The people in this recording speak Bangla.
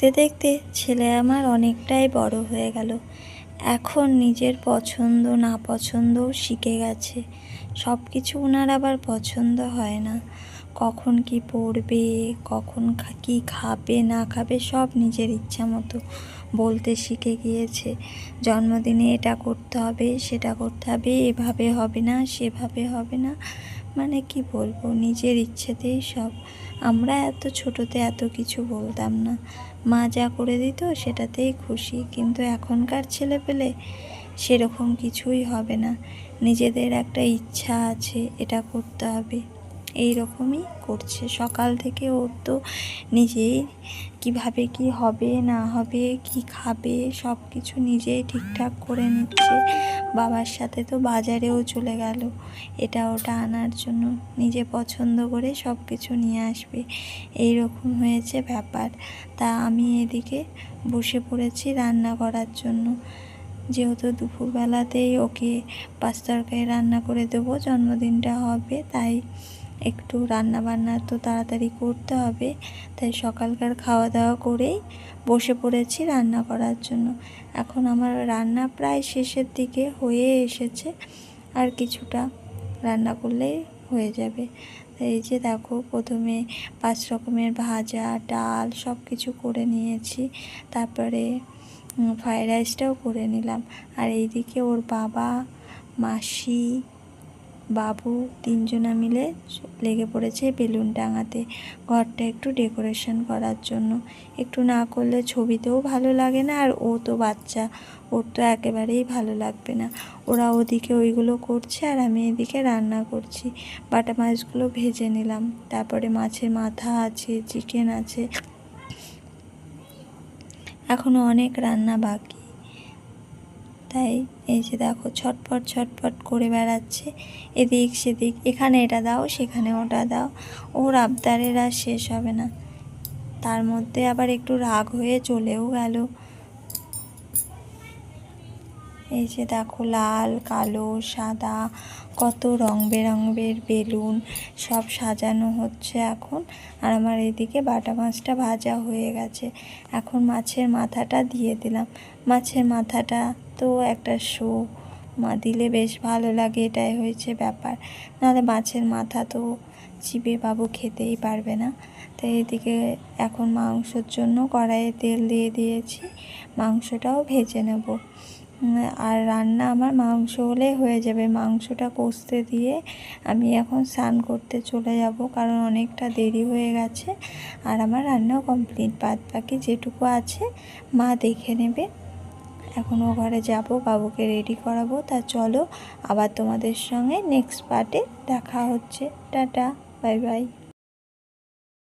দেখতে দেখতে ছেলে আমার অনেকটাই বড় হয়ে গেল। এখন নিজের পছন্দ না পছন্দও শিখে গেছে। সব কিছু ওনার আবার পছন্দ হয় না। কখন কি পড়বে, কখন কি খাবে, না খাবে সব নিজের ইচ্ছা মতো বলতে শিখে গিয়েছে। জন্মদিনে এটা করতে হবে, সেটা করতে হবে, এভাবে হবে না, সেভাবে হবে না। মানে কি বলব, নিজের ইচ্ছেতেই সব। আমরা এত ছোটোতে এত কিছু বলতাম না। মা যা করে দিত সেটাতেই খুশি, কিন্তু এখনকার ছেলে পেলে সেরকম কিছুই হবে না। নিজেদের একটা ইচ্ছা আছে, এটা করতে হবে। এই রকমই করছে। সকাল থেকে ওর তো নিজেই কীভাবে কি হবে, না হবে, কি খাবে সব কিছু নিজেই ঠিকঠাক করে নিচ্ছে। বাবার সাথে তো বাজারেও চলে গেল। এটা ওটা আনার জন্য নিজে পছন্দ করে সব কিছু নিয়ে আসবে। এই রকম হয়েছে ব্যাপার। তা আমি এদিকে বসে পড়েছি রান্না করার জন্য। যেহেতু দুপুরবেলাতেই ওকে পাঁচ তরকারি রান্না করে দেবো, জন্মদিনটা হবে, তাই একটু রান্না বান্না তো তাড়াতাড়ি করতে হবে। তাই সকালকার খাওয়া দাওয়া করেই বসে পড়েছি রান্না করার জন্য। এখন আমার রান্না প্রায় শেষের দিকে হয়ে এসেছে। আর কিছুটা রান্না করলেই হয়ে যাবে। এই যে দেখো, প্রথমে পাঁচ রকমের ভাজা, ডাল সব কিছু করে নিয়েছি। তারপরে ফ্রায়েড রাইসটাও করে নিলাম। আর এইদিকে ওর বাবা, মাসি বাবু তিনজনা মিলে লেগে পড়েছে বেলুন টাঙাতে। ঘরটা একটু ডেকোরেশন করার জন্য। একটু না করলে ছবিতেও ভালো লাগে না, আর ও তো বাচ্চা। ওর তো একেবারেই ভালো লাগবে না। ওরা ওদিকে ওইগুলো করছে আর আমি এদিকে রান্না করছি। বাটা মাছগুলো ভেজে নিলাম। তারপরে মাছের মাথা আছে চিকেন আছে। এখনও অনেক রান্না বাকি। তাই এই যে দেখো ছটপট ছটপট করে বেড়াচ্ছে। এদিক সেদিক, এখানে এটা দাও, সেখানে ওটা দাও। ওর আবদারের আর শেষ হবে না। তার মধ্যে আবার একটু রাগ হয়ে চলেও গেল। এই যে দেখো লাল, কালো, সাদা, কত রং বেরঙের বেলুন সব সাজানো হচ্ছে এখন। আর আমার এদিকে বাটা মাছটা ভাজা হয়ে গেছে। এখন মাছের মাথাটা দিয়ে দিলাম। মাছের মাথাটা তো একটা শো। মা, দিলে বেশ ভালো লাগে, এটাই হয়েছে ব্যাপার। নাহলে মাছের মাথা তো চিবে বাবু খেতেই পারবে না। তো এদিকে এখন মাংসর জন্য কড়াইয়ে তেল দিয়ে দিয়েছি। মাংসটাও ভেজে নেব। আর রান্না আমার মাংস হলে হয়ে যাবে। মাংসটা কষতে দিয়ে আমি এখন স্নান করতে চলে যাব, কারণ অনেকটা দেরি হয়ে গেছে। আর আমার রান্নাও কমপ্লিট। বাদ বাকি যেটুকু আছে, মা দেখে নেবে। এখন ও ঘরে যাব, বাবুকে রেডি করাবো। তা চলো, আবার তোমাদের সঙ্গে নেক্সট পার্টে দেখা হচ্ছে। Tata, bye bye.